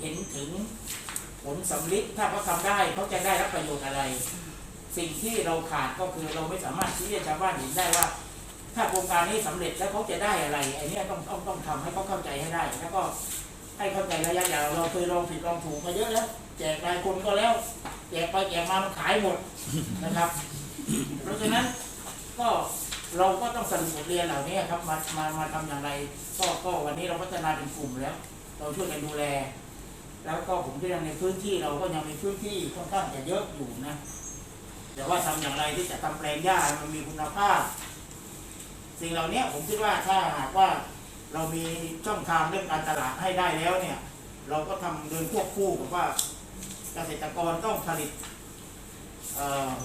เห็นถึงผลสำลิดถ้าเขาทำได้เขาจะได้รับประโยชน์อะไร สิ่งที่เราขาดก็คือเราไม่สามารถชี้ให้ชาวบ้านเห็นได้ว่า ถ้าโครงการนี้สำเร็จแล้วเขาจะได้อะไรไอ้นี่ต้องต้องต้องทำให้เขาเข้าใจให้ได้ แล้วก็ให้เข้าใจระยะยาวเราเคยลองผิดลองถูกมาเยอะแล้วแจกรายคนก็แล้วแจกไปแจกมามันขายหมดนะครับ เพราะฉะนั้นก็เราก็ต้องสรุปบทเรียนเหล่านี้ครับมามามาทำอย่างไร ก็ก็วันนี้เราพัฒนาเป็นกลุ่มแล้ว เราช่วยกันดูแล แล้วก็ผมที่ยังในพื้นที่เราก็ยังมีพื้นที่ค่อนข้างจะเยอะอยู่นะ แต่ว่าทำอย่างไรที่จะทำแปลงหญ้ามันมีคุณภาพ สิ่งเหล่านี้ผมคิดว่าถ้าหากว่าเรามีช่องทางเรื่องการตลาดให้ได้แล้วเนี่ย เราก็ทำเดินควบคู่กับว่าเกษตรกรต้องผลิต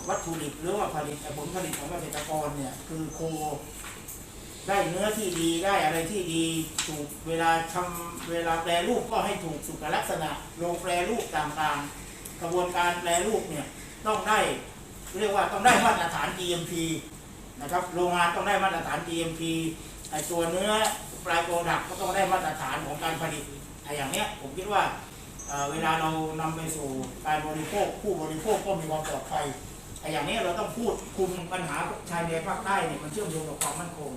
วัตถุดิบหรือว่าผลิตผลผลิตของเกษตรกรเนี่ยคือโค ได้เนื้อที่ดีได้อะไรที่ดีถูกเวลาทำเวลาแปรรูปก็ให้ถูกสุขลักษณะโรงแปรรูปต่างๆ กระบวนการแปรรูปเนี่ยต้องได้เรียกว่าต้องได้มาตรฐาน GMP นะครับโรงงานต้องได้มาตรฐาน GMP ไอตัวเนื้อปลายโปรดักก็ต้องได้มาตรฐานของการผลิตไออย่างเนี้ยผมคิดว่าเเวลาเรานำไปสู่การบริโภคผู้บริโภคก็มีความปลอดภัยไออย่างเนี้ยเราต้องพูดคุมปัญหาชายแดนภาคใต้เนี่ยมันเชื่อมโยงกับความมั่นคง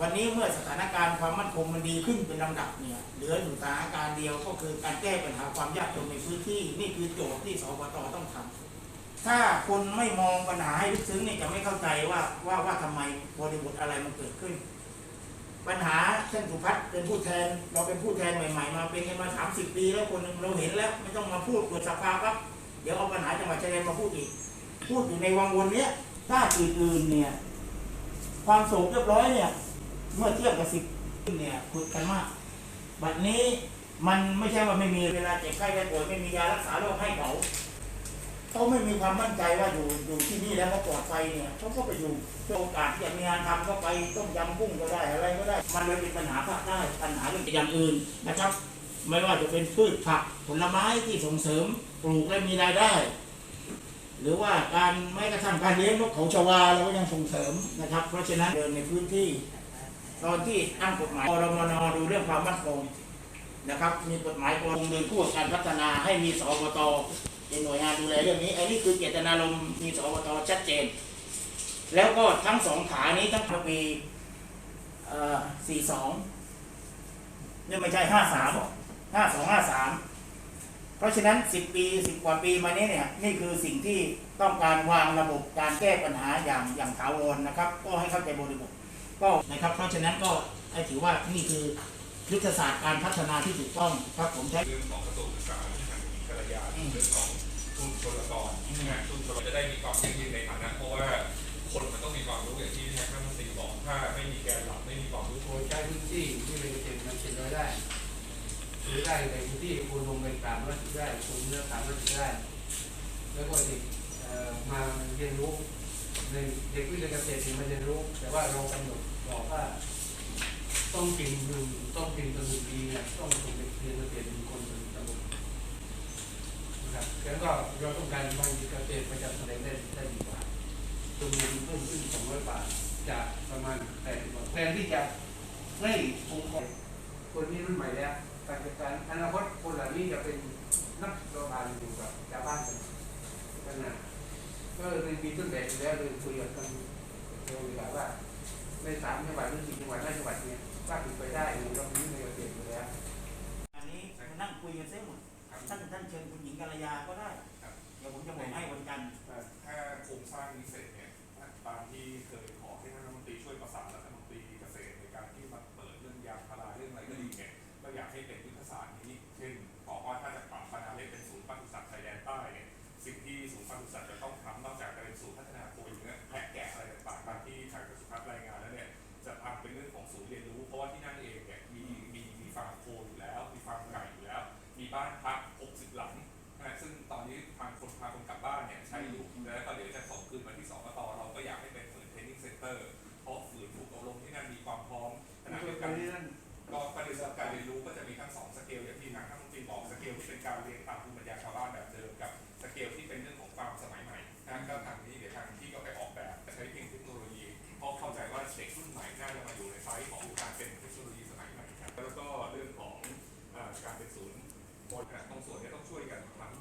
วันนี้เมื่อสถานการณ์ความมั่นคงมันดีขึ้นเป็นลำดับเนี่ยเหลืออยู่สถานการณ์เดียวก็คือการแก้ปัญหาความยากจนในพื้นที่นี่คือโจทย์ที่สบตต้องทำถ้าคนไม่มองปัญหาให้ลึกซึ้งเนี่ยจะไม่เข้าใจว่าว่าว่าทำไมบริบทอะไรมันเกิดขึ้น ปัญหาเช่นสุพัฒน์เป็นผู้แทน เราเป็นผู้แทนใหม่ ๆ มาเป็นกันมาสามสิบปีแล้วคนเราเห็นแล้วไม่ต้องมาพูดเปิดสภาครับเดี๋ยวเอาปัญหาจังหวัดชายแดนมาพูดอีก พูดอยู่ในวังวนเนี้ยถ้าอื่นๆเนี่ย ความสงบเรียบร้อยเนี่ย เมื่อเทียบกับสิบเนี่ยคุยกันมากบัดนี้มันไม่ใช่ว่าไม่มีเวลาเจ็บไข้ได้ป่วยไม่มียารักษาโรคให้เขาเขาไม่มีความมั่นใจว่าอยู่อยู่ที่นี่แล้วเขาปลอดภัยเนี่ยเขาก็ไปอยู่โอกาสที่จะมีงานทำก็ไปต้มยำกุ้งก็ได้อะไรก็ได้ มันเลยเป็นปัญหาภาคใต้ปัญหาเรื่องอย่างอื่นนะครับ ไม่ว่าจะเป็นพืชผักผลไม้ที่ส่งเสริมปลูกและมีรายได้ หรือว่าการแม้กระทั่งการเลี้ยงนกเขาชวาเราก็ยังส่งเสริมนะครับ เพราะฉะนั้นเดินในพื้นที่ ตอนที่ตั้งกฎหมายรมนดูเรื่องความมั่นคงนะครับ มีกฎหมายกองเดินคู่กับการพัฒนาให้มีสอบตเป็นหน่วยงานดูแลเรื่องนี้ไอันนี้คือเจตนารมณ์มีสอบตชัดเจน แล้วก็ทั้งสองขานี้ทั้งปีเอ่อสี่สองนี่ไม่ใช่ห้าสามห้าสองห้าสามเพราะฉะนั้นสิบปีสิบกว่าปีมานี้เนี่ยนี่คือสิ่งที่ต้องการวางระบบการแก้ปัญหาอย่างอย่างถาวรนะครับ ก็ให้เข้าใจบริบท ก็นะครับเพราะฉะนั้นก็ให้ถือว่านี่คือยุทธศาสตร์การพัฒนาที่ถูกต้องครับผมใช้เรื่องของกระทรวงศึกษาทางกัลยาเรื่องของทุนชลกรนะทุนชลจะได้มีความยั่งยืนในฐานะเพราะว่าคนมันต้องมีความรู้อย่างที่ท่านรัฐมนตรีบอกถ้าไม่มีแกนหลักไม่มีความรู้โดยใช้พื้นที่ที่เป็นเจ็ดมันเจ็ดร้อยได้ซื้อได้ในพื้นที่คูณลงเป็นสามร้อยสิบได้คูณเนื้อสามร้อยสิบได้แล้วก็เด็กเอ่อมาเรียนรู้ ในเด็กวิทยาเกษตรมาเรียนรู้ แต่ว่าเรากำหนดบอกว่า ต้องกินหนึ่งต้องกินต่อหนึ่งปีเนี่ยต้องส่งเด็กเรียนเกษตรหนึ่งคนต่อหนึ่งตำบนะครับแล้วก็เราต้องการบางเกษตรประจำแสดงได้ได้ดีกว่าจำนวนเพิ่มขึ้นสองร้อยบาทจากประมาณแปดบบาทแทนที่จะให้องค์กรคนนี้รุ่นใหม่แล้วการจัดการอนาคตคนเหล่านี้จะเป็นนักโรานอยู่กับชาวบ้านกันกันนะ ก็เลยมีต้นแบบอยู่แล้วเลยคุยกับทางโรงงาบว่าในสามจังหวัดหรือสี่จังหวัดห้าจังหวัดเนี่ยว่าถึงไปได้เนี่ยเรามีในประเทศอยู่แล้วอันนี้มานั่งคุยกันเสียหมดท่านท่านเชิญคุณหญิงกัลยาก็ได้เดี๋ยวผมจะบอกให้วันจันทร์ถ้าโครงสร้างนี้เสร็จเนี่ยตามที่เคยขอให้ท่านรัฐมนตรีช่วยประสานแล้ว หมดนะตรงส่วนนี้ต้องช่วยกันทั้ง